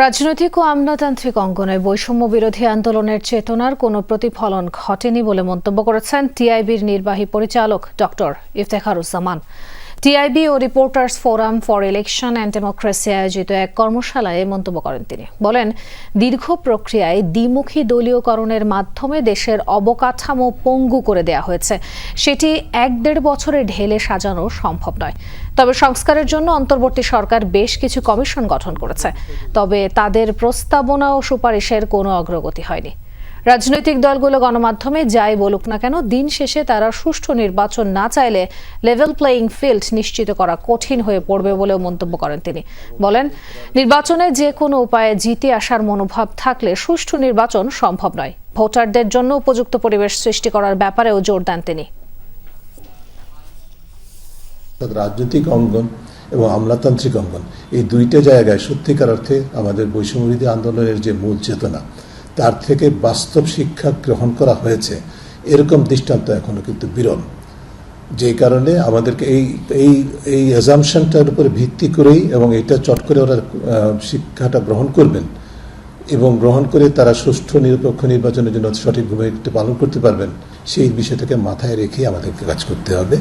রাজনৈতিক ও আমলাতান্ত্রিক অঙ্গনে বৈষম্য বিরোধী আন্দোলনের চেতনার কোনো প্রতিফলন ঘটেনি বলে মন্তব্য করেছেন টিআইবির নির্বাহী পরিচালক doctor Iftekharuzzaman. TIB O reporters forum for election and democracy আয়োজিত এক কর্মশালায় মন্তব্য করেন তিনি। বলেন, দীর্ঘ প্রক্রিয়ায় দ্বিমুখী দলীয়করণের মাধ্যমে দেশের অবকাঠামো পঙ্গু করে দেয়া হয়েছে। সেটি এক দেড় বছরে ঢেলে সাজানো সম্ভব নয়। তবে সংস্কারের জন্য অন্তর্বর্তী সরকার বেশ কিছু কমিশন গঠন করেছে। তবে তাদের প্রস্তাবনা ও সুপারিশের কোনো অগ্রগতি হয়নি। রাজনৈতিক দলগুলো গণমাধ্যমে যাই বলুক না কেন, দিন শেষে তারা সুষ্ঠু নির্বাচন না চাইলে লেভেল প্লেয়িং ফিল্ড নিশ্চিত করা কঠিন হয়ে পড়বে বলেও মন্তব্য করেন তিনি। বলেন, নির্বাচনে যে কোনো উপায়ে জিতে আসার মনোভাব থাকলে সুষ্ঠু নির্বাচন সম্ভব নয়। ভোটারদের জন্য উপযুক্ত পরিবেশ সৃষ্টি করার ব্যাপারেও জোর দেন তিনি। রাজনৈতিক অঙ্গন এবং আমলাতান্ত্রিক অঙ্গন, এই দুইটা জায়গায় সত্যিকার অর্থে আমাদের বৈষম্যবিধি আন্দোলনের যে মূল চেতনা তার থেকে বাস্তব শিক্ষা গ্রহণ করা হয়েছে। এরকম দৃষ্টান্ত এখনও কিন্তু বিরল। যে কারণে আমাদেরকে এই এই এই অ্যাজামশনটার উপরে ভিত্তি করেই এবং এটা চট করে ওরা শিক্ষাটা গ্রহণ করবেন এবং গ্রহণ করে তারা সুষ্ঠু, নিরপেক্ষ নির্বাচনের জন্য সঠিক ভূমিকা পালন করতে পারবেন, সেই বিষয়টাকে মাথায় রেখে আমাদেরকে কাজ করতে হবে।